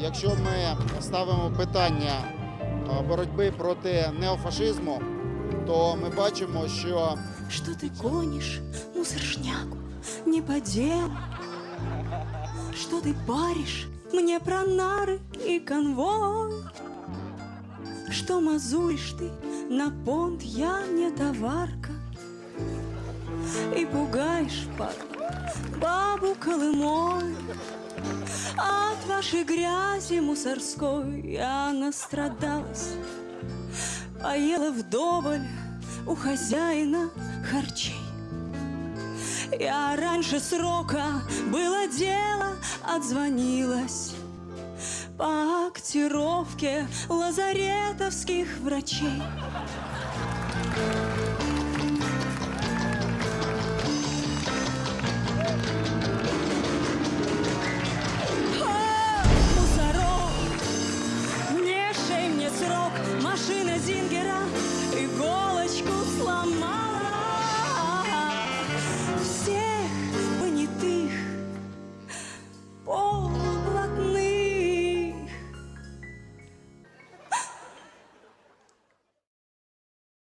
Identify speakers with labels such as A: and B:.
A: якщо ми ставимо питання е, боротьби проти неофашизму, то ми бачимо, що
B: Что ты гонишь мусоршняку не по делу? Что ты паришь мне про нары и конвой? Что мазуришь ты на понт, я не товарка? И пугаешь, парня, бабу Колымой. От вашей грязи мусорской я настрадалась. Поела вдоволь у хозяина харчей. Я раньше срока было дело, отзвонилась. По актировке лазаретовских врачей вершина Зингера и город.